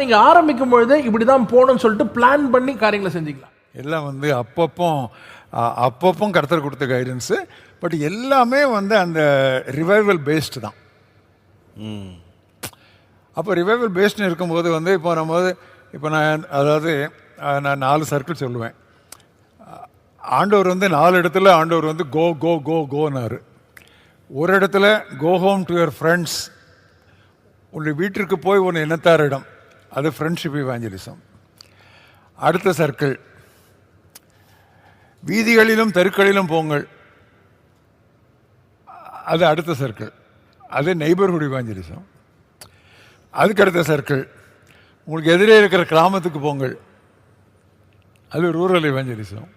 நீங்க ஆரம்பிக்கும் பொழுதே இப்படிதான் போகணும்னு சொல்லிட்டு பிளான் பண்ணி காரியங்களை செஞ்சீங்களா எல்லாம் வந்து அப்பப்போ அப்பப்போ கருத்தர் கொடுத்த கைடன்ஸு பட் எல்லாமே வந்து அந்த ரிவைவல் பேஸ்டு தான். அப்போ ரிவைவல் பேஸ்ட்னு இருக்கும்போது வந்து இப்போ நம்ம வந்து இப்போ நான் அதாவது நான் நாலு சர்க்கிள் சொல்லுவேன். ஆண்டவர் வந்து நாலு இடத்துல ஆண்டவர் வந்து கோ கோ கோ கோனாரு ஒரு இடத்துல go home to your friends உன்னுடைய வீட்டிற்கு போய் உன் இனத்தாரிடம். அது ஃப்ரெண்ட்ஷிப் இவாஞ்சலிசம் அடுத்த சர்க்கிள் வீதிகளிலும் தெருக்களிலும் போங்கள். அது அடுத்த சர்க்கிள் அது நெய்பர்ஹுட் இவாஞ்சலிசம் அதுக்கு அடுத்த சர்க்கிள் உங்களுக்கு எதிரே இருக்கிற கிராமத்துக்கு போங்கள். அது ரூரல் இவாஞ்சலிசம்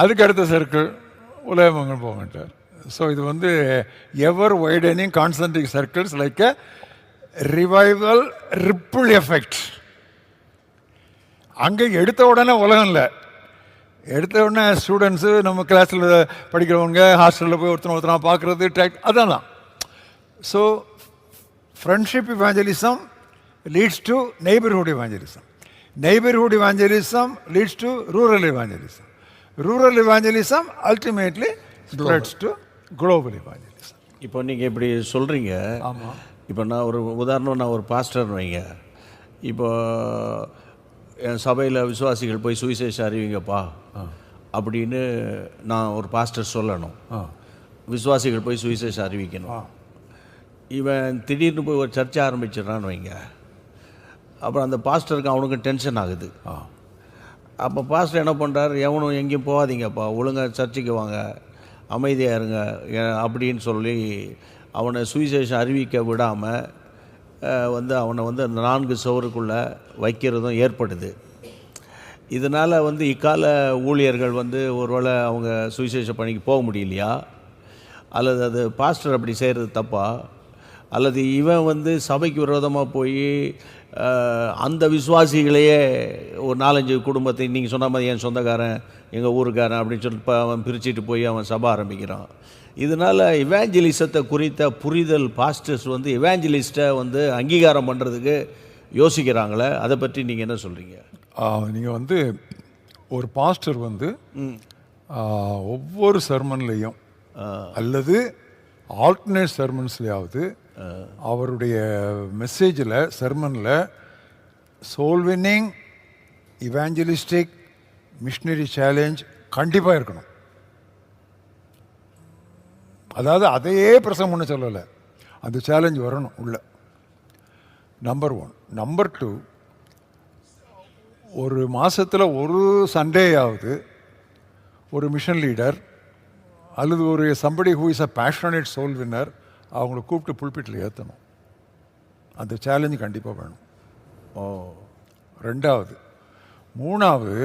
அதுக்கு அடுத்த சர்க்கிள் உலகமங்கல் போங்கட்டார் ஸோ இது வந்து ever widening concentric circles like revival ripple effect அங்கே எடுத்த உடனே உலகம் இல்லை எடுத்த உடனே ஸ்டூடெண்ட்ஸு நம்ம கிளாஸில் படிக்கிறவங்க ஹாஸ்டலில் போய் ஒருத்தர் ஒருத்தனா பார்க்குறது டேக் அதான் so friendship evangelism leads to neighbourhood evangelism neighbourhood evangelism leads to rural evangelism rural evangelism ultimately spreads to global evangelism இப்போ நீங்கள் இப்படி சொல்கிறீங்க ஆமாம் இப்போ நான் ஒரு உதாரணம் நான் ஒரு பாஸ்டர் வைங்க. இப்போ என் சபையில் விசுவாசிகள் போய் சுவிசேஷம் அறிவிங்கப்பா அப்படின்னு நான் ஒரு பாஸ்டர் சொல்லணும். விசுவாசிகள் போய் சுவிசேஷம் அறிவிக்கணும். இவன் திடீர்னு போய் ஒரு சர்ச்சை ஆரம்பிச்சிடுறான்னு வைங்க. அப்புறம் அந்த பாஸ்டருக்கு அவனுக்கு டென்ஷன் ஆகுது. ஆ. அப்போ பாஸ்டர் என்ன பண்ணுறாரு எவனும் எங்கேயும் போகாதீங்கப்பா. ஒழுங்காக சர்ச்சுக்கு வாங்க. அமைதியாக இருங்க. அப்படின்னு சொல்லி அவனை சுவிசேஷம் அறிவிக்க விடாமல் வந்து அவனை வந்து அந்த நான்கு சுவருக்குள்ளே வைக்கிறதும் ஏற்படுது. இதனால் வந்து இக்கால ஊழியர்கள் வந்து ஒருவேளை அவங்க சுவிசேஷ பணிக்கு போக முடியலையா? அல்லது அது பாஸ்டர் அப்படி செய்கிறது தப்பாக அல்லது இவன் வந்து சபைக்கு விரோதமாக போய் அந்த விசுவாசிகளையே ஒரு நாலஞ்சு குடும்பத்தை நீங்கள் சொன்ன மாதிரி என் சொந்தக்காரன் எங்கள் ஊருக்காரன் அப்படின்னு சொல்லிட்டு அவன் பிரிச்சுட்டு போய் அவன் சபை ஆரம்பிக்கிறான். இதனால் இவாஞ்சலிசத்தை குறித்த புரிதல் பாஸ்டர்ஸ் வந்து இவாஞ்சலிஸ்ட்டை வந்து அங்கீகாரம் பண்ணுறதுக்கு யோசிக்கிறாங்களே அதை பற்றி நீங்கள் என்ன சொல்கிறீங்க நீங்கள் வந்து ஒரு பாஸ்டர் வந்து ஒவ்வொரு சர்மன்லேயும் அல்லது ஆல்டர்னேட் சர்மன்ஸ்லையாவது அவருடைய மெசேஜில் சர்மனில் soul winning evangelistic missionary challenge கண்டிப்பாக இருக்கணும். அதாவது அதையே பிரசங்கம் ஒன்று சொல்லலை. அந்த சேலஞ்ச் வரணும் உள்ள. நம்பர் ஒன் நம்பர் டூ ஒரு மாதத்தில் ஒரு சண்டேயாவது ஒரு மிஷன் லீடர் அல்லது ஒரு somebody who is a passionate soul winner அவங்கள கூப்பிட்டு புல்பிட்டில் ஏற்றணும் அந்த சேலஞ்சு கண்டிப்பாக வேணும். ஓ ரெண்டாவது. மூணாவது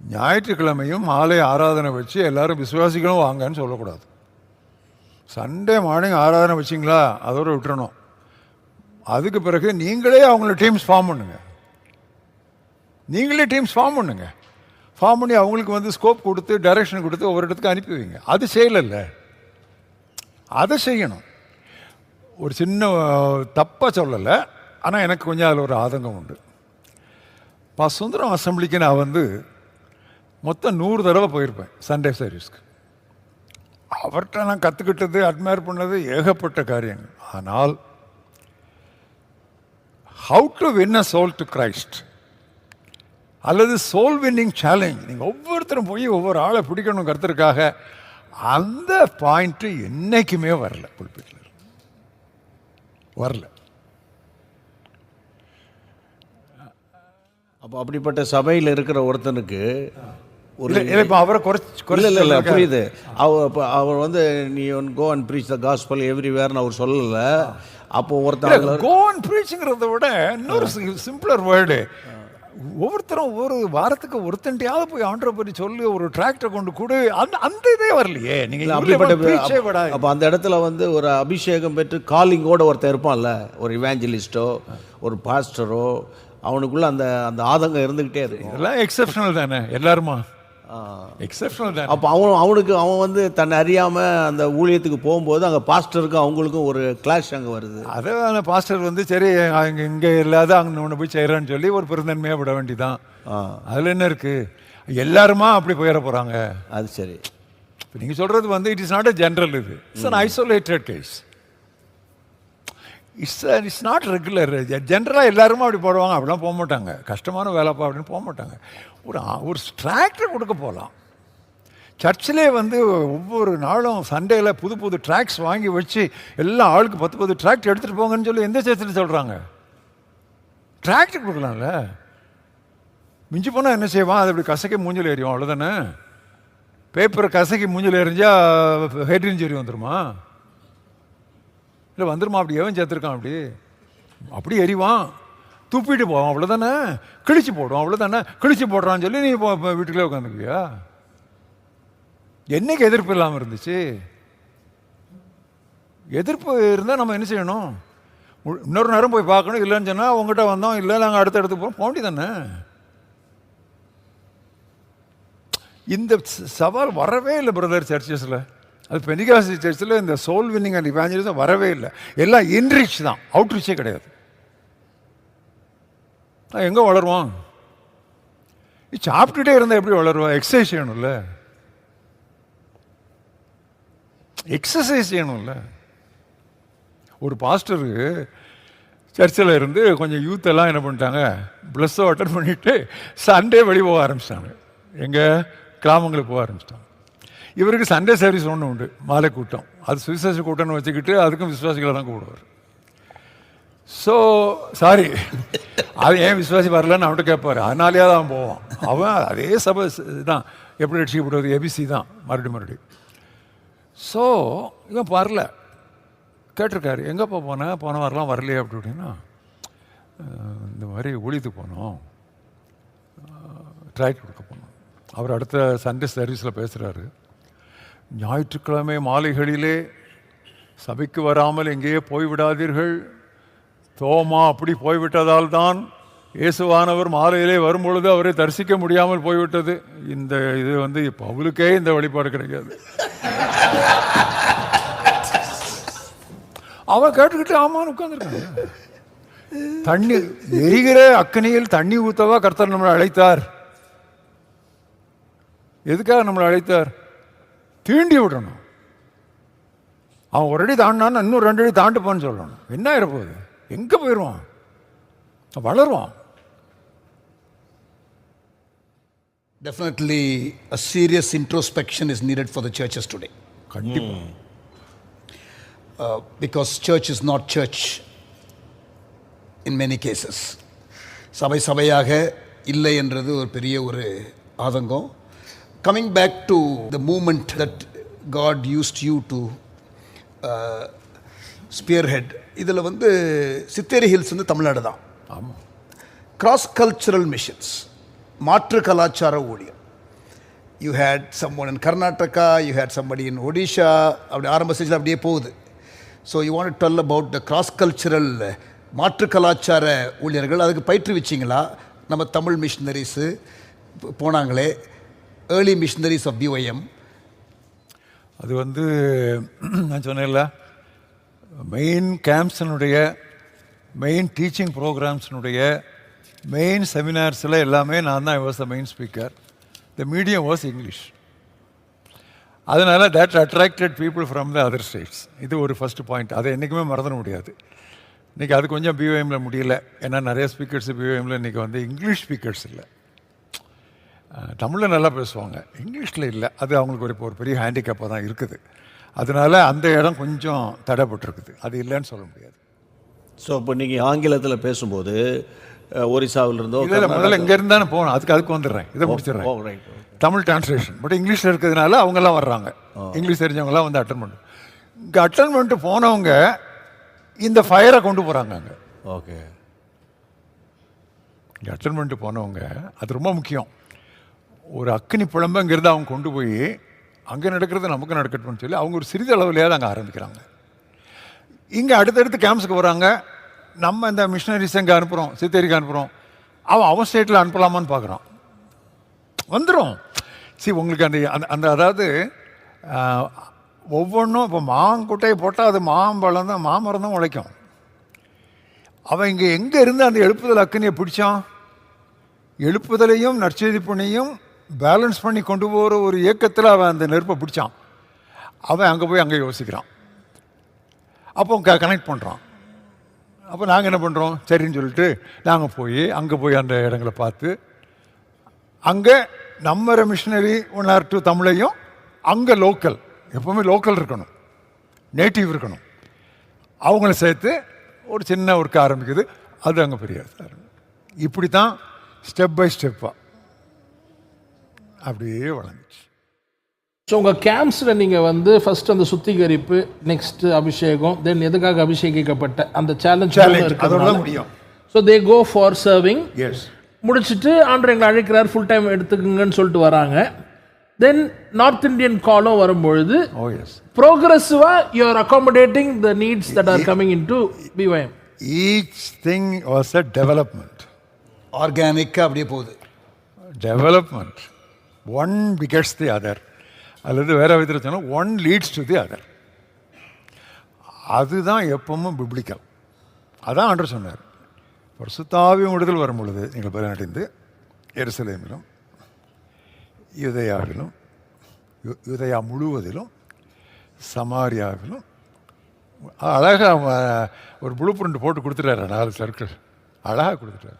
ஞாயிற்றுக்கிழமையும் மாலை ஆராதனை வச்சு எல்லாரும் விசுவாசிகளும் வாங்கன்னு சொல்லக்கூடாது. சண்டே மார்னிங் ஆராதனை வச்சிங்களா? அதோட விட்டுறணும். அதுக்கு பிறகு நீங்களே அவங்கள டீம்ஸ் ஃபார்ம் பண்ணுங்கள் நீங்களே டீம்ஸ் ஃபார்ம் பண்ணுங்கள் ஃபார்ம் பண்ணி அவங்களுக்கு வந்து ஸ்கோப் கொடுத்து டைரக்ஷன் கொடுத்து ஒவ்வொரு இடத்துக்கு அனுப்பி வைங்க. அது செய்யலைல்ல அதை செய்யணும். ஒரு சின்ன தப்பாக சொல்லலை. ஆனால் எனக்கு கொஞ்சம் அதில் ஒரு ஆதங்கம் உண்டு. பா சுந்தரம் அசம்பிளிக்கு நான் வந்து மொத்தம் நூறு தடவை போயிருப்பேன் சண்டே சர்வீஸ்க்கு அவர்கிட்ட நான் கற்றுக்கிட்டது அட்மையர் பண்ணது ஏகப்பட்ட காரியங்கள். ஆனால் how to win a soul to Christ அல்லது சோல் வின்னிங் சேலஞ்ச் நீங்கள் ஒவ்வொருத்தரும் போய் ஒவ்வொரு ஆளை பிடிக்கணும் கருத்துருக்காக அந்த பாயிண்ட்டு என்னைக்குமே வரல புல்பிட்டில் வரல. அப்போ அப்படிப்பட்ட சபையில் இருக்கிற ஒருத்தனுக்கு ஒரு இப்போ அவரை குறைச்சி இல்லை இல்லை இல்லை குறைச்சி புரியுது. அவர் இப்போ அவர் வந்து நீ one go and preach the gospel every வேர்னு அவர் சொல்லலை. அப்போ ஒருத்தன் கோன் ப்ரீச்சிங்கிறத விட இன்னொரு சிம்பிளர் வேர்டு ஒவ்வொருத்தரும் ஒரு வாரத்துக்கு ஒருத்தன்ட்டையாவது போய் ஆண்டரை பற்றி சொல்லி ஒரு டிராக்டர் கொண்டு கொடு. அந்த அந்த இதே வரலையே. நீங்கள் அப்படிப்பட்ட அப்போ அந்த இடத்துல வந்து ஒரு அபிஷேகம் பெற்று காலிங்கோட ஒருத்தன் இருப்பான்ல ஒரு இவாஞ்சலிஸ்டோ ஒரு பாஸ்டரோ அவனுக்குள்ள அந்த அந்த ஆதங்கம் இருந்துக்கிட்டே இருக்கும். இதெல்லாம் எக்ஸப்ஷனல் தானே எல்லாருமா? எக்ஸப்ஷனல் தான் அப்போ அவன் அவனுக்கு அவன் வந்து தன்னை அறியாமல் அந்த ஊழியத்துக்கு போகும்போது அங்கே பாஸ்டருக்கும் அவங்களுக்கும் ஒரு கிளாஷ் அங்கே வருது. அதான் பாஸ்டர் வந்து சரி அங்கே இங்கே இல்லாத அங்கே ஒன்று போய் செய்கிறேன்னு சொல்லி ஒரு பெருந்தன்மையாக விட வேண்டிதான். அதில் என்ன இருக்குது எல்லாருமா அப்படி போயிட போகிறாங்க அது சரி. இப்போ நீங்கள் சொல்கிறது வந்து it is not a general இது. It's an isolated case it's it's not regular ஜென்ரலாக எல்லாருமே அப்படி போடுவாங்க. அப்படிலாம் போக மாட்டாங்க. கஷ்டமான வேலைப்பா அப்படின்னு போக மாட்டாங்க. ஒரு ஒரு ஸ்ட்ராக்டர் கொடுக்க போகலாம் சர்ச்சிலே வந்து ஒவ்வொரு நாளும் சண்டேயில் புது புது ட்ராக்ஸ் வாங்கி வச்சு எல்லா ஆளுக்கு பத்து பத்து ட்ராக்ட் எடுத்துகிட்டு போங்கன்னு சொல்லி எந்த சர்ச்சில் சொல்கிறாங்க ட்ராக்ட் கொடுக்கலாம்ல. மிஞ்சி போனால் என்ன செய்வான்? அது அப்படி கசக்கி மூஞ்சில் எறியும் அவ்வளோதானே பேப்பரை கசக்கி மூஞ்சில் எரிஞ்சால் ஹெட் இன்ஜுரி வந்துருமா? இல்லை வந்துருமா அப்படி எவன் சேர்த்துருக்கான் அப்படி? அப்படி எறிவான் துப்பிட்டு போவான் அவ்வளோதானே கிழிச்சு போடுவான் அவ்வளோதானே கிழிச்சு போடுறான்னு சொல்லி நீ இப்போ வீட்டுக்குள்ளே உட்காந்துருக்கியா என்னைக்கு எதிர்ப்பு இல்லாமல் இருந்துச்சு? எதிர்ப்பு இருந்தால் நம்ம என்ன செய்யணும்? இன்னொரு நேரம் போய் பார்க்கணும் இல்லைன்னு சொன்னால் உங்ககிட்ட வந்தோம் இல்லை நாங்கள் அடுத்த இடத்துக்கு போகிறோம் போண்டி தானே இந்த சவால் வரவே இல்லை பிரதர் சர்ச்சஸில் அது பெண்டிகாசி சர்ச்சில் இந்த சோல் வின்னிங் அண்ட் இவாஞ்சலிசம் வரவே இல்லை. எல்லாம் இன்ரிச் தான். அவுட்ரிச்சே கிடையாது. எங்கே வளருவான் நீ சாப்பிட்டுட்டே இருந்தால் எப்படி வளருவான் எக்ஸசைஸ் செய்யணும்ல. எக்ஸசைஸ் செய்யணும்ல. ஒரு பாஸ்டரு சர்ச்சில் இருந்து கொஞ்சம் யூத்தெல்லாம் என்ன பண்ணிட்டாங்க? ப்ளஸ்ஸோ அட்டன் பண்ணிவிட்டு சண்டே வெளியே போக ஆரம்பிச்சிட்டாங்க. எங்கள் கிராமங்களுக்கு போக ஆரம்பிச்சிட்டாங்க. இவருக்கு சண்டே சர்வீஸ் ஒன்று உண்டு. மாலை கூட்டம். அது சுவிசேஷ கூட்டம்னு வச்சுக்கிட்டு அதுக்கும் விசுவாசிகளை தான் கூடுவார் ஸோ சாரி அது ஏன் விசுவாசி வரலன்னு அவன்கிட்ட கேட்பாரு. அதனாலேயே தான் போவான். அவன் அதே சபை ஸ்- தான் எப்படி ரட்சிக்கப்படுவது ஏபிசி தான். மறுபடியும் மறுபடியும். ஸோ இவன் வரல. கேட்டிருக்காரு. எங்கேப்பா போனேன் போன வாரம்லாம் வரலையே அப்படி அப்படின்னா இந்த மாதிரி ஒழித்து போனோம். ட்ராக் கொடுக்க போனோம். அவர் அடுத்த சண்டே சர்வீஸில் பேசுகிறாரு ஞாயிற்றுக்கிழமை மாலைகளிலே சபைக்கு வராமல் எங்கேயே போய்விடாதீர்கள். தோமா அப்படி போய்விட்டதால் தான் இயேசுவானவர் மாலையிலே வரும்பொழுது அவரை தரிசிக்க முடியாமல் போய்விட்டது. இந்த இது வந்து பவுலுக்கே இந்த வழிபாடு கிடைக்காது. அவன் கேட்டுக்கிட்டு ஆமான்னு உட்காந்துருக்காங்க தண்ணி எரிகிற அக்கனியில் தண்ணி ஊத்தவா கர்த்தர் நம்மளை அழைத்தார்? எதுக்காக நம்மளை அழைத்தார்? தீண்டி விடணும் அவன் ஒரு அடி தாண்டினான்னு இன்னும் ரெண்டு அடி தாண்டுப்பான்னு சொல்லணும் என்ன ஆயிரப்போகுது எங்கே போயிடுவான் வளருவான் Definitely, a serious introspection is needed for the churches today. கண்டிப்பா Uh, because church is not church in many cases. சபை சபையாக இல்லை என்றது ஒரு பெரிய ஒரு ஆதங்கம் coming back to the moment that God used you to spearhead இதில் வந்து சித்தேரி ஹில்ஸ் வந்து தமிழ்நாடு தான். ஆமாம் கிராஸ் கல்ச்சுரல் மிஷன்ஸ் மாற்று கலாச்சார ஊழியம் you had someone in Karnataka you had somebody in Odisha அப்படி ஆரம்ப ஸ்டேஜில் அப்படியே போகுது. So you want tell about the cross cultural மாற்று கலாச்சார ஊழியர்கள் அதுக்கு பயிற்றுவிச்சிங்களா? நம்ம தமிழ் மிஷினரிஸு போனாங்களே. ஏர்லி மிஷினரிஸ் ஆஃப் பிஒஎம் அது வந்து நான் சொன்னேன்ல மெயின் கேம்ப்ஸினுடைய மெயின் டீச்சிங் ப்ரோக்ராம்ஸினுடைய மெயின் செமினார்ஸில் எல்லாமே நான் தான் was the main speaker the medium was English அதனால் that attracted people from the other states இது ஒரு ஃபஸ்ட் பாயிண்ட் அதை என்றைக்குமே மறந்துட முடியாது. இன்றைக்கி அது கொஞ்சம் பிஓஎம்ல முடியல. ஏன்னா நிறைய ஸ்பீக்கர்ஸ் பிஓஎம்ல இன்றைக்கி வந்து இங்கிலீஷ் ஸ்பீக்கர்ஸ் இல்லை. தமிழில் நல்லா பேசுவாங்க. இங்கிலீஷில் இல்லை. அது அவங்களுக்கு ஒரு இப்போ ஒரு பெரிய ஹேண்டிகேப்பாக தான் இருக்குது. அதனால அந்த இடம் கொஞ்சம் தடைப்பட்டிருக்குது. அது இல்லைன்னு சொல்ல முடியாது. ஸோ இப்போ நீங்கள் ஆங்கிலத்தில் பேசும்போது ஒரிசாவிலிருந்தோ இல்லை முதல்ல இங்கே இருந்தானே போகணும். அதுக்கு அதுக்கு வந்துடுறேன். இதை முடிச்சிடுறேன். ரைட் தமிழ் டிரான்ஸ்லேஷன் பட் இங்கிலீஷில் இருக்கிறதுனால அவங்கெல்லாம் வர்றாங்க. இங்கிலீஷ் தெரிஞ்சவங்கலாம் வந்து அட்டன் பண்ணு. இங்கே அட்டன் பண்ணிட்டு போனவங்க இந்த ஃபயரை கொண்டு போகிறாங்க அங்கே. ஓகே இங்கே அட்டன் பண்ணிட்டு போனவங்க அது ரொம்ப முக்கியம். ஒரு அக்கினி புலம்பு அங்கேருந்து அவங்க கொண்டு போய் அங்கே நடக்கிறது நமக்கு நடக்கட்டும்னு சொல்லி அவங்க ஒரு சிறிதளவுலையாவது அங்கே ஆரம்பிக்கிறாங்க. இங்கே அடுத்தடுத்து கேம்ப்ஸுக்கு வராங்க. நம்ம இந்த மிஷினரிஸ் அங்கே அனுப்புகிறோம் சித்தேரிக்கு அனுப்புகிறோம் அவன் அவன் ஸ்டேட்டில் அனுப்பலாமான்னு பார்க்குறான் வந்துடும் சரி உங்களுக்கு அந்த அந்த- அந்த அதாவது ஒவ்வொன்றும் இப்போ மாங்குட்டையை போட்டால் அது மாம்பழம் தான் மாமரம் தான் உழைக்கும். அவன் இங்கே எங்கே இருந்து அந்த எழுப்புதல் அக்கனியை பிடிச்சான்? எழுப்புதலையும் நற்செய்தி பணியும் பேலன்ஸ் பண்ணி கொண்டு போகிற ஒரு இயக்கத்தில் அவன் அந்த நெருப்பை பிடிச்சான். அவன் அங்கே போய் அங்கே யோசிக்கிறான். அப்போ க கனெக்ட் பண்ணுறான் அப்போ நாங்கள் என்ன பண்ணுறோம் சரின்னு சொல்லிட்டு நாங்கள் போய் அங்கே போய் அந்த இடங்களை பார்த்து அங்கே நம்ம மிஷினரி ஒன் ஆர் டூ தமிழையும் அங்கே லோக்கல் எப்போவுமே லோக்கல் இருக்கணும். நேட்டிவ் இருக்கணும். அவங்கள சேர்த்து ஒரு சின்ன ஒர்க் ஆரம்பிக்குது. அது அங்கே பெரிய இப்படி தான் ஸ்டெப் பை ஸ்டெப்பாக அப்படியே வளர்ந்துச்சு. ஸோ உங்கள் கேம்ப்ஸில் நீங்கள் வந்து ஃபர்ஸ்ட் அந்த சுத்திகரிப்பு நெக்ஸ்ட் அபிஷேகம் தென் எதுக்காக அபிஷேகிக்கப்பட்ட அந்த சேலஞ்ச் சேலஞ்ச் அதோட முடியும். So they go for serving us முடிச்சிட்டு ஆண்டர் எங்களை அழைக்கிறார் ஃபுல் டைம் எடுத்துக்குங்கன்னு சொல்லிட்டு வராங்க. தென் நார்த் இந்தியன் காலும் வரும்பொழுது ஓ எஸ் ப்ரோக்ரஸிவா you are accommodating the needs that are coming in to BOM each thing was a development ஆர்கானிக்காக அப்படியே போகுது. Development one begets the other அல்லது வேற விதத்தில் சொன்னால் one leads to the other அதுதான் எப்பவும் பிப்ளிக்கல் அதான் ஆண்டர் சொன்னார். பரிசுத்தாவியும் விடுதல் வரும் பொழுது நீங்கள் பலனடைந்து எருசலேமிலும் யுதயாவிலும் யு- யுதயா முழுவதிலும் சமாரியாவிலும் அழகாக ஒரு ப்ளூ பிரிண்ட் போட்டு கொடுத்துட்டாரு நாலு சர்க்கிள் அழகாக கொடுத்துட்டாரு.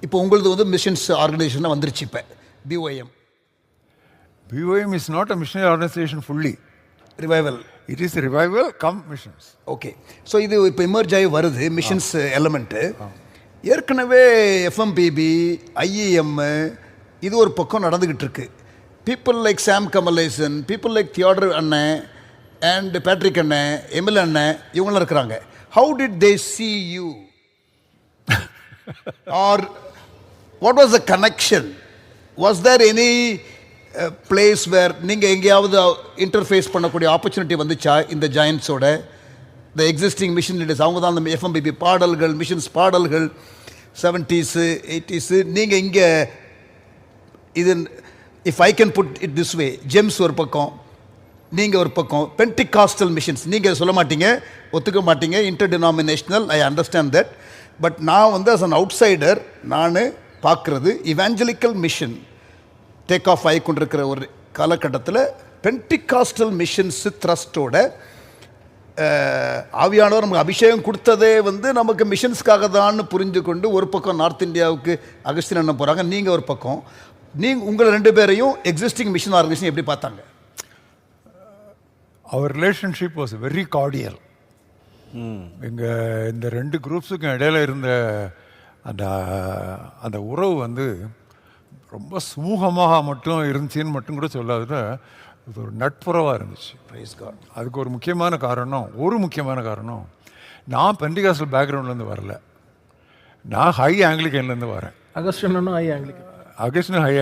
இப்போ உங்களது வந்து மிஷன்ஸ் ஆர்கனைசேஷனாக வந்துருச்சு இப்போ. BOM BOM is not a missionary organization fully. Revival It is a revival come missions. Okay so இது இப்போ எமர்ஜ் ஆகி வருது மிஷன்ஸ் எலமெண்ட்டு ஏற்கனவே எஃப்எம்பிபி ஐஇஎம் இது ஒரு பக்கம் நடந்துக்கிட்டு இருக்கு. People like Sam Kamalesan people like Theodore அண்ணன் அண்ட் பேட்ரிக் அண்ணன் எமில் அண்ணன் இவங்களாம் இருக்கிறாங்க. How did they see you are what was the connection was there any place where நீங்கள் எங்கேயாவது இன்டர்ஃபேஸ் பண்ணக்கூடிய ஆப்பர்ச்சுனிட்டி வந்துச்சா இந்த ஜாயின்ஸோட த எக்ஸிஸ்டிங் மிஷின் லீடர்ஸ் அவங்க தான் அந்த எஃப்எம்பிபி பாடல்கள் மிஷின்ஸ் பாடல்கள் செவன்ட்டீஸு எயிட்டிஸு நீங்கள் இங்கே இது if I can put it this way gems ஒரு பக்கம் நீங்கள் ஒரு பக்கம் பென்டிகாஸ்டல் மிஷின்ஸ் நீங்கள் சொல்ல மாட்டீங்க ஒத்துக்க மாட்டீங்க interdenominational I understand that but நான் வந்து அஸ் அன் அவுட்சைடர் நான் பார்க்குறது இவாஞ்சலிக்கல் மிஷின் டேக் ஆஃப் ஆகி கொண்டிருக்கிற ஒரு காலகட்டத்தில் பென்டிகாஸ்டல் மிஷன்ஸ் த்ரஸ்டோட ஆவியானவர் நமக்கு அபிஷேகம் கொடுத்ததே வந்து நமக்கு மிஷன்ஸ்க்காக தான் புரிஞ்சு கொண்டு ஒரு பக்கம் நார்த் இந்தியாவுக்கு அகஸ்தின் அண்ணன் போகிறாங்க நீங்கள் ஒரு பக்கம். நீங்கள் உங்களை ரெண்டு பேரையும் எக்ஸிஸ்டிங் மிஷன் ஆர்கனைசேஷன் எப்படி பார்த்தாங்க? Our relationship was very cordial. எங்கள் இந்த ரெண்டு குரூப்ஸுக்கும் இடையில இருந்த அந்த அந்த உறவு வந்து ரொம்ப சுமூகமாக மட்டும் இருந்துச்சின்னு மட்டும் கூட சொல்லாதுல இது ஒரு நட்புறவாக இருந்துச்சு. அதுக்கு ஒரு முக்கியமான காரணம் ஒரு முக்கியமான காரணம் நான் பெண்டிகாசல் பேக்ரவுண்ட்லேருந்து வரல. நான் ஹை ஆங்கிலிக்கன்லேருந்து வரேன். அகஸ்டினும் ஐ ஆங்கிலிக்கு அகஸ்டின் ஹை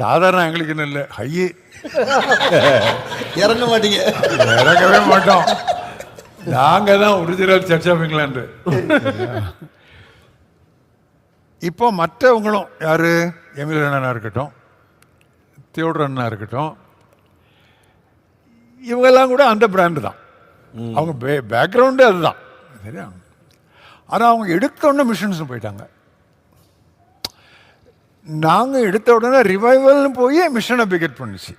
சாதாரண ஆங்கிலிக்கன் இல்லை ஹையே இறங்க மாட்டீங்க. இறங்கவே மாட்டோம். நாங்க தான் ஒரிஜினல் சர்ச் ஆஃப் இங்கிலாந்து இப்போ மற்றவங்களும் யாரு? எமில் அண்ணனா இருக்கட்டும் தியோடர் அண்ணா இருக்கட்டும் இவங்கெல்லாம் கூட அந்த பிராண்டு தான். அவங்க பே பேக்ரவுண்டு அதுதான். சரியா? ஆனால் அவங்க எடுத்த உடனே மிஷன்ஸ் போயிட்டாங்க. நாங்கள் எடுத்த உடனே ரிவைவல்னு போய் மிஷனை பிகெட் பண்ணுச்சு.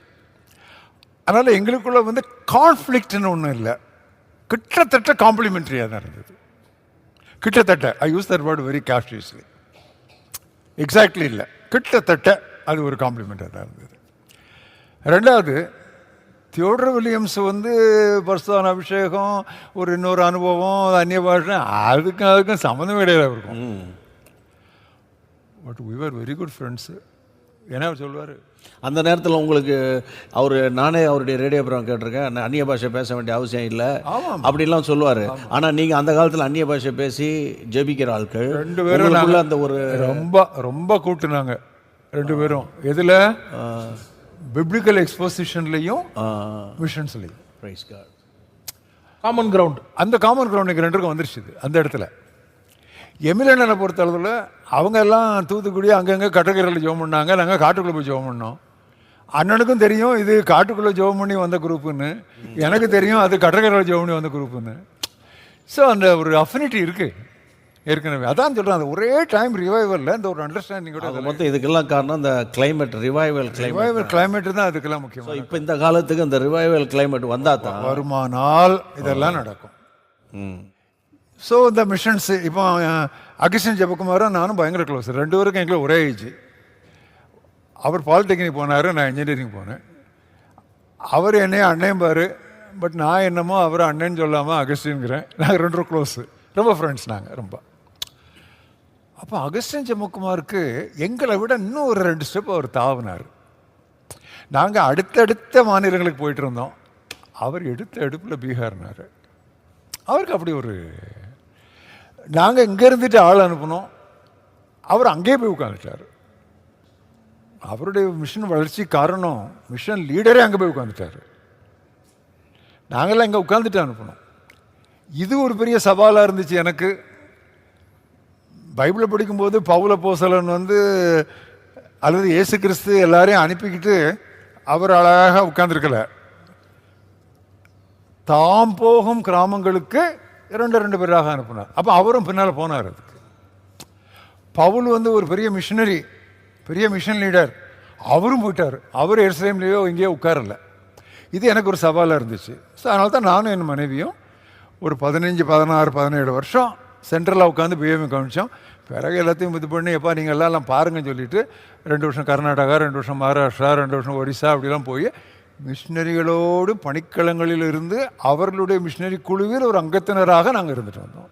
அதனால் எங்களுக்குள்ள வந்து கான்ஃப்ளிக்ட்னு ஒன்றும் இல்லை. கிட்டத்தட்ட காம்ப்ளிமெண்ட்ரியாக தான் இருந்தது. கிட்டத்தட்ட I use that word very casually exactly இல்லை. கிட்டத்தட்ட அது ஒரு காம்ப்ளிமெண்ட்டாக தான் இருந்தது. ரெண்டாவது தியோடர் வில்லியம்ஸ் வந்து பர்ஸ்தான அபிஷேகம் ஒரு இன்னொரு அனுபவம் அந்நிய பாஷை அதுக்கும் அதுக்கும் சம்மந்தம் கிடையாது இருக்கும் but we were very good friends ஏன்னா அவர் சொல்லுவார் அந்த நேரத்தில் உங்களுக்கு அவர் நானே அவருடைய ரேடியோ ப்ரோக்ராம் கேட்டிருக்கேன். அந்நிய பாஷை பேச வேண்டிய அவசியம் இல்லை. அப்படிலாம் சொல்லுவார். ஆனால் நீங்கள் அந்த காலத்தில் அந்நிய பாஷை பேசி ஜெபிக்கிற ஆட்கள் ரெண்டு பேரும் அந்த ஒரு ரொம்ப ரொம்ப கூட்டுனாங்க. ரெண்டு பேரும். எதுல? பிப்ளிக்கல் எக்ஸ்போசிஷன்லையும் மிஷன்ஸ்லையும் காமன் கிரவுண்ட் அந்த காமன் கிரவுண்டுக்கு ரெண்டுக்கும் வந்துருச்சு அந்த இடத்துல. எமிலனை பொறுத்த அளவில் அவங்க எல்லாம் தூத்துக்குடி அங்கங்கே கட்டக்கரையில் ஜோம் பண்ணாங்க. நாங்கள் காட்டுக்குள்ளே போய் ஜோம் பண்ணோம். அண்ணனுக்கும் தெரியும் இது காட்டுக்குள்ளே ஜெபம் பண்ணி வந்த குரூப்புன்னு. எனக்கு தெரியும் அது கடற்கரையில் ஜெபம் பண்ணி வந்த குரூப்புன்னு. ஸோ அந்த ஒரு அஃபினிட்டி இருக்குது ஏற்கனவே. அதான் சொல்கிறேன் அந்த ஒரே டைம் ரிவைவலில் இந்த ஒரு அண்டர்ஸ்டாண்டிங்கோட ஆக மொத்தம் இதுக்கெல்லாம் காரணம் இந்த climate revival climate revival climate தான் அதுக்கெல்லாம் முக்கியம் இப்போ இந்த காலத்துக்கு இந்த ரிவைவல் climate வந்தால் தான் வருமானால் இதெல்லாம் நடக்கும். ம். ஸோ இந்த மிஷன்ஸு இப்போ அஹ், அகிஷன் ஜெபகுமாரும் நானும் பயங்கர க்ளோஸ் ரெண்டு பேருக்கும் எங்களுக்கு ஒரே ஏஜ் அவர் பாலிடெக்னிக் போனார் நான் இன்ஜினியரிங் போனேன். அவர் என்னையே அண்ணையும் பாரு பட் நான் என்னமோ அவர் அண்ணன் சொல்லாமல் அகஸ்டின்கிறேன் நாங்கள் ரெண்டு பேரும் க்ளோஸு ரொம்ப ஃப்ரெண்ட்ஸ் நாங்கள் ரொம்ப. அப்போ அகஸ்டின் ஜெமக்குமாருக்கு எங்களை விட இன்னும் ஒரு ரெண்டு ஸ்டெப் அவர் தாவினார். நாங்கள் அடுத்தடுத்த மாநிலங்களுக்கு போயிட்டு இருந்தோம். அவர் எடுத்த எடுப்பில் பீகார்னார். அவருக்கு அப்படி ஒரு நாங்கள் இங்கே இருந்துட்டு ஆள் அனுப்புனோம். அவர் அங்கேயே போய் உட்காந்துட்டார் அவருடைய மிஷன் வளர்ச்சி காரணம் மிஷன் லீடரே அங்கே போய் உட்காந்துட்டார் நாங்கள்லாம் இங்கே உட்காந்துட்டு அனுப்பினோம். இது ஒரு பெரிய சவாலாக இருந்துச்சு எனக்கு. பைபிளை படிக்கும்போது பவுல போசலன் வந்து அல்லது இயேசு கிறிஸ்து எல்லாரையும் அனுப்பிக்கிட்டு அவர் அழகாக உட்காந்துருக்கல தாம் போகும் கிராமங்களுக்கு இரண்டு ரெண்டு பேராக அனுப்பினார். அப்போ அவரும் பின்னால் போனார் அதுக்கு. பவுல் வந்து ஒரு பெரிய மிஷினரி பெரிய மிஷன் லீடர் அவரும் போயிட்டார். அவர் எருசலேம்லேயோ இங்கேயோ உட்காரல. இது எனக்கு ஒரு சவாலாக இருந்துச்சு. ஸோ அதனால தான் நானும் என் மனைவியும் ஒரு பதினஞ்சு பதினாறு பதினேழு வருஷம் சென்ட்ரலாக உட்காந்து பிஎம்ஏ கவனித்தோம் பிறகு எல்லாத்தையும் இது பண்ணி எப்பா நீங்கள் எல்லாம் எல்லாம் பாருங்கன்னு சொல்லிட்டு ரெண்டு வருஷம் கர்நாடகா ரெண்டு வருஷம் மகாராஷ்டிரா ரெண்டு வருஷம் ஒரிசா அப்படிலாம் போய் மிஷினரிகளோடு பணிக்களங்களில் இருந்து அவர்களுடைய மிஷினரி குழுவில் ஒரு அங்கத்தினராக நாங்கள் இருந்துட்டு வந்தோம்.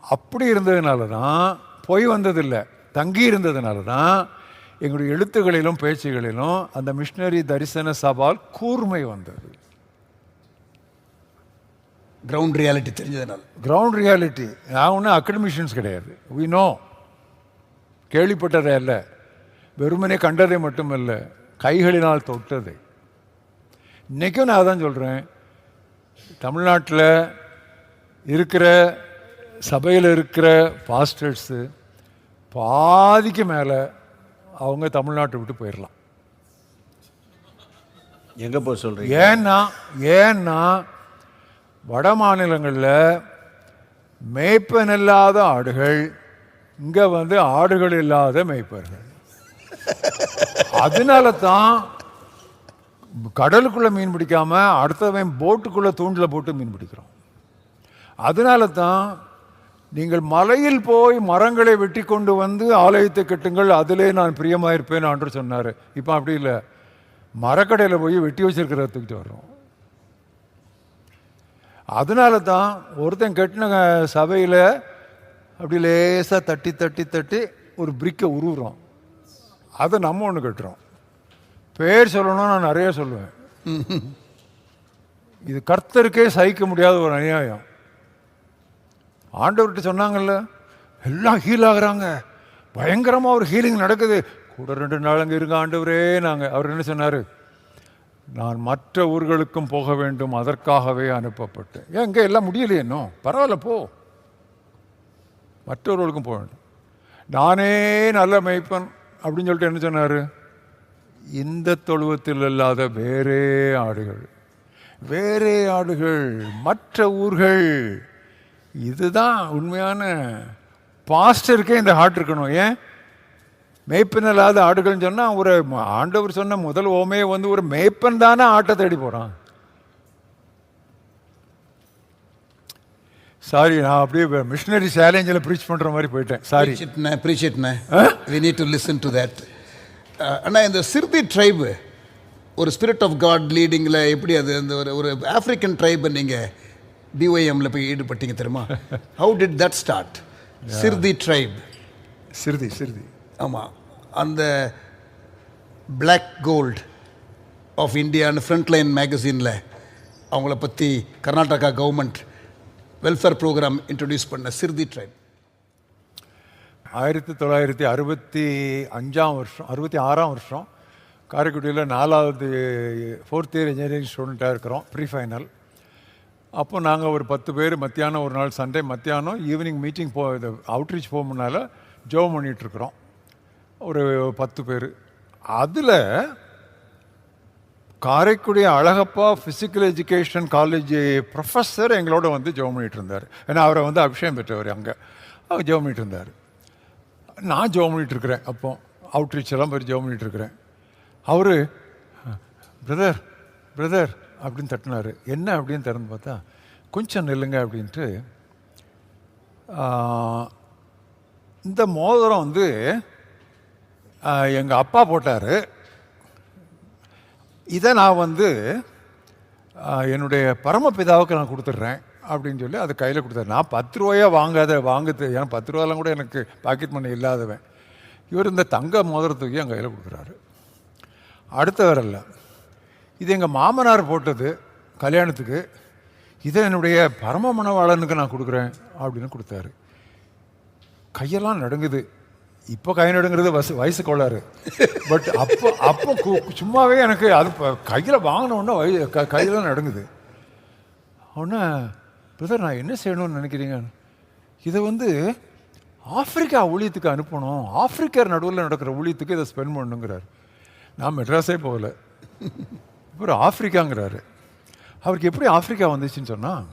அப்படி இருந்ததுனால தான் போய் வந்ததில்லை தங்கி இருந்ததுனால தான் எங்களுடைய எழுத்துகளிலும் பேச்சுகளிலும் அந்த மிஷினரி தரிசன சவால் கூர்மை வந்தது. கிரவுண்ட் ரியாலிட்டி தெரிஞ்சதுனால. கிரவுண்ட் ரியாலிட்டி நான் ஒன்றும் அக்கடமிஷியன்ஸ் கிடையாது. வி நோ கேள்விப்பட்டதே அல்ல. வெறுமனே கண்டதை மட்டுமல்ல கைகளினால் தொட்டதை. இன்றைக்கும் நான் அதான் சொல்கிறேன் தமிழ்நாட்டில் இருக்கிற சபையில் இருக்கிற பாஸ்டர்ஸு பாதிக்கு மேலே அவங்க தமிழ்நாட்டை விட்டு போயிடலாம் எங்கே போய் சொல்கிறீங்க ஏன்னா ஏன்னா வட மாநிலங்களில் மேய்ப்பன் இல்லாத ஆடுகள் இங்கே வந்து ஆடுகள் இல்லாத மேய்ப்பர்கள். அதனால தான் கடலுக்குள்ளே மீன் பிடிக்காமல் அடுத்தவன் போட்டுக்குள்ளே தூண்டில் போட்டு மீன் பிடிக்கிறோம். அதனால தான் நீங்கள் மலையில் போய் மரங்களை வெட்டி கொண்டு வந்து ஆலயத்தை கட்டுங்கள் அதிலே நான் பிரியமாயிருப்பேன் என்று சொன்னார். இப்போ அப்படி இல்லை. மரக்கடையில் போய் வெட்டி வச்சிருக்கிற தூக்கிட்டு வர்றோம். அதனால தான் ஒருத்தன் கட்டின சபையில் அப்படி லேசாக தட்டி தட்டி தட்டி ஒரு பிரிக்கை உருவுறோம் அதை நம்ம ஒன்று கட்டுறோம். பேர் சொல்லணும் நான் நிறைய சொல்லுவேன். இது கர்த்தருக்கே சகிக்க முடியாத ஒரு அநியாயம். ஆண்டவர்கிட்ட சொன்னாங்கல்ல எல்லாம் ஹீல் ஆகுறாங்க. பயங்கரமாக ஒரு ஹீலிங் நடக்குது. கூட ரெண்டு நாள் அங்கே இருங்க ஆண்டவரே நாங்கள் அவர் என்ன சொன்னார்? நான் மற்ற ஊர்களுக்கும் போக வேண்டும் அதற்காகவே அனுப்பப்பட்டேன். ஏன் இங்கே எல்லாம் முடியலையே இன்னும்? பரவாயில்ல போ. மற்றவர்களுக்கும் போக வேண்டும். நானே நல்ல மெய்ப்பன் அப்படின்னு சொல்லிட்டு என்ன சொன்னார்? இந்த தொழுவத்தில் இல்லாத வேறே ஆடுகள் வேறே ஆடுகள் மற்ற ஊர்கள். இதுதான் உண்மையான பாஸ்டருக்கே இந்த ஹார்ட் இருக்கணும். ஏன்? மேய்ப்பன் இல்லாத ஆடுகள்னு சொன்னால் ஒரு ஆண்டவர் சொன்ன முதல் ஓமையை வந்து ஒரு மேய்ப்பன் தானே ஆட்டை தேடி போகிறான் சாரி நான் அப்படியே மிஷினரி சேலஞ்சில் ப்ரீச் பண்ணுற மாதிரி போயிட்டேன். Sorry Preach it, preach it, we need to listen to that. அண்ணா இந்த சிர்தி ட்ரைபு ஒரு ஸ்பிரிட் ஆஃப் காட் லீடிங்கில் எப்படி அது அந்த ஒரு ஒரு ஆஃப்ரிக்கன் ட்ரைபை நீங்கள் பிஒய்எம்ல போய் ஈடுபட்டீங்க தெரியுமா? How did that start Siddi tribe Siddi Siddi. ஆமாம் அந்த Black கோல்ட் ஆஃப் இந்தியான்னு ஃப்ரண்ட்லைன் மேகசினில் அவங்கள பற்றி Karnataka government welfare programme introduce பண்ண சிர்தி ட்ரைப் ஆயிரத்தி தொள்ளாயிரத்தி அறுபத்தி அஞ்சாம் வருஷம் அறுபத்தி ஆறாம் வருஷம் காரைக்குடியில் நாலாவது ஃபோர்த் இயர் இன்ஜினியரிங் ஸ்டூடெண்ட்டாக இருக்கிறோம் ப்ரீ ஃபைனல் அப்போ நாங்கள் ஒரு பத்து பேர் மத்தியானம் ஒரு நாள் சண்டே மத்தியானம் ஈவினிங் மீட்டிங் போ இது அவுட்ரீச் போக முன்னால் ஜோம் பண்ணிகிட்ருக்குறோம் ஒரு பத்து பேர். அதில் Karaikudi Alagappa physical education college professor எங்களோட வந்து ஜெபம் பண்ணிகிட்டு இருந்தார். ஏன்னா அவரை வந்து அபிஷேகம் பெற்றவர் அங்கே. அவர் ஜெபம் பண்ணிட்டு இருந்தார். நான் ஜோம் பண்ணிட்டு அப்போ அவுட்ரீச் எல்லாம் போய் ஜெகம் பண்ணிகிட்டுருக்குறேன் அவர் பிரதர் பிரதர் அப்படின்னு தட்டினார். என்ன அப்படின்னு திறந்து பார்த்தா கொஞ்சம் நெல்லுங்க அப்படின்ட்டு இந்த மோதிரம் வந்து எங்கள் அப்பா போட்டார். இதை நான் வந்து என்னுடைய பரமபிதாவுக்கு நான் கொடுத்துட்றேன். அப்படின்னு சொல்லி அதை கையில் கொடுத்தாரு. நான் பத்து ரூபாயா வாங்காத வாங்குது. ஏன்னா பத்து ரூபாலாம் கூட எனக்கு பாக்கெட் மணி இல்லாதவன். இவர் இந்த தங்க மோதிரத்துக்கு என் கையில் கொடுக்குறாரு. அடுத்த வரல இது எங்கள் மாமனார் போட்டது கல்யாணத்துக்கு. இதை என்னுடைய பரம மணவாளனுக்கு நான் கொடுக்குறேன் அப்படின்னு கொடுத்தாரு. கையெல்லாம் நடுங்குது. இப்போ கை நடுங்கிறது வயசு வயசு கோளாறு. பட் அப்போ அப்போ சும்மாவே எனக்கு அது கையில் வாங்கினோன்னா வய க கையெல்லாம் நடுங்குது. ஒன்று பிரதர் நான் என்ன செய்யணும்னு நினைக்கிறீங்க? இதை வந்து ஆப்பிரிக்கா ஊழியத்துக்கு அனுப்பணும். ஆப்பிரிக்கர் நடுவில் நடக்கிற ஊழியத்துக்கு இதை ஸ்பெண்ட் பண்ணுங்கிறார். நான் மெட்ராஸே போகல. ஒரு ஆப்பிரிக்காங்கிறாரு. அவருக்கு எப்படி ஆப்பிரிக்கா வந்துச்சுன்னு சொன்னால்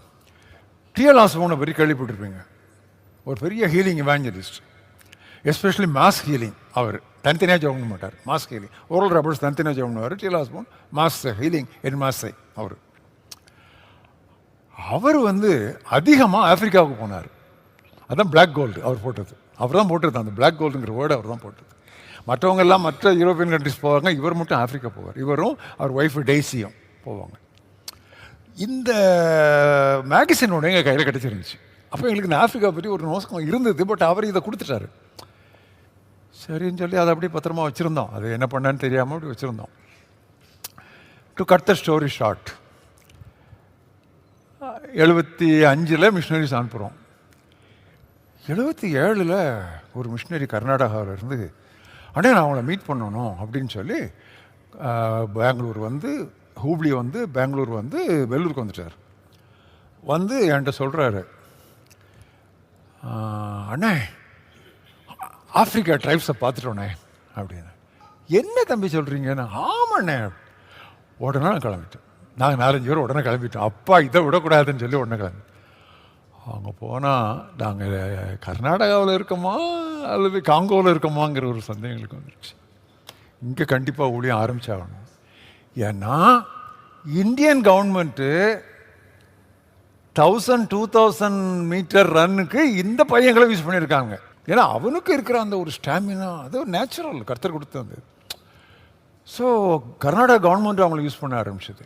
டிஎல்ஆஸ் போன பற்றி கேள்விப்பட்டிருப்பீங்க. ஒரு பெரிய healing evangelist especially mass healing அவர். தனித்தனியாக ஜெபம் பண்ண மாட்டார் மாஸ் ஹீலிங் ஓரல் ரபர்ஸ் தனித்தனியாக ஜெபம் பண்ணுவார் T L Osborn mass healing என் மாஸை அவர். அவர் வந்து அதிகமாக ஆப்பிரிக்காவுக்கு போனார். அதான் பிளாக் கோல்டு அவர் போட்டது. அவர் தான் போட்டது அந்த பிளாக் கோல்டுங்கிற வேர்டு அவர் தான் போட்டது. மற்றவங்க எல்லாம் மற்ற யூரோப்பியன் கண்ட்ரிஸ் போவாங்க. இவர் மட்டும் ஆப்பிரிக்கா போவார். இவரும் அவர் ஒய்ஃபு டெய்ஸியும் போவாங்க. இந்த மேகசினோட எங்கள் கையில் கிடச்சிருந்துச்சு. அப்போ எங்களுக்கு இந்த ஆப்பிரிக்கா பற்றி ஒரு நோசகம் இருந்தது. பட் அவர் இதை கொடுத்துட்டாரு. சரின்னு சொல்லி அதை அப்படியே பத்திரமா வச்சுருந்தோம். அது என்ன பண்ணான்னு தெரியாமல் அப்படி வச்சுருந்தோம். To cut the story short எழுபத்தி அஞ்சில் மிஷினரிஸ் அனுப்புகிறோம் எழுபத்தி ஏழில் ஒரு மிஷினரி கர்நாடகாவில் இருந்து அண்ணே நான் அவங்கள மீட் பண்ணணும் அப்படின்னு சொல்லி பெங்களூர் வந்து ஹூப்ளி வந்து பெங்களூர் வந்து வெள்ளூருக்கு வந்துட்டார். வந்து என்கிட்ட சொல்கிறாரு அண்ணே ஆப்பிரிக்கா ட்ரைப்ஸை பார்த்துட்டோண்ணே அப்படின்னு. என்ன தம்பி சொல்கிறீங்கன்னு ஆமாண்ணே உடனே நான் கிளம்பிட்டேன். நாங்கள் நாலஞ்சு பேர் உடனே கிளம்பிட்டோம். அப்பா இதை விடக்கூடாதுன்னு சொல்லி உடனே கிளம்பி. அவங்க போனால் நாங்கள் கர்நாடகாவில் இருக்கோமா? அல்லது காங்கோவில் இருக்கோமாங்கிற ஒரு சந்தேகம் எங்களுக்கு வந்துருச்சு. இங்கே கண்டிப்பாக ஊழியம் ஆரம்பிச்சாகணும். ஏன்னா Indian government thousand two thousand metre ரன்னுக்கு இந்த பையங்களை யூஸ் பண்ணியிருக்காங்க. ஏன்னா அவனுக்கு இருக்கிற அந்த ஒரு ஸ்டாமினா அது நேச்சுரல் கர்த்தர் கொடுத்தது. ஸோ கர்நாடகா கவர்மெண்ட் அவங்கள யூஸ் பண்ண ஆரம்பிச்சது.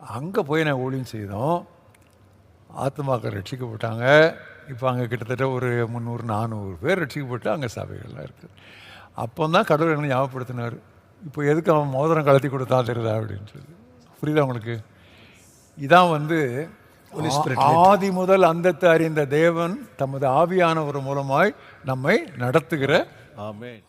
அங்கே போய் நான் ஊழியம் செய்தோம். ஆத்மாக்கள் ரட்சிக்கப்பட்டாங்க. இப்போ அங்கே கிட்டத்தட்ட ஒரு முந்நூறு நானூறு பேர் ரட்சிக்கப்பட்டு அங்கே சபைகள்லாம் இருக்குது அப்போ தான் கடவுள் என்ன ஞாபகப்படுத்தினார். இப்போ எதுக்கு அவன் மோதிரம் கலத்தி கொடுத்தா தெரியுதா அப்படின்னு சொல்லி. புரியுதா உங்களுக்கு? இதான் வந்து ஆதி முதல் அந்தத்தை அறிந்த தேவன் தமது ஆவியானவர் மூலமாய் நம்மை நடத்துகிற ஆமென்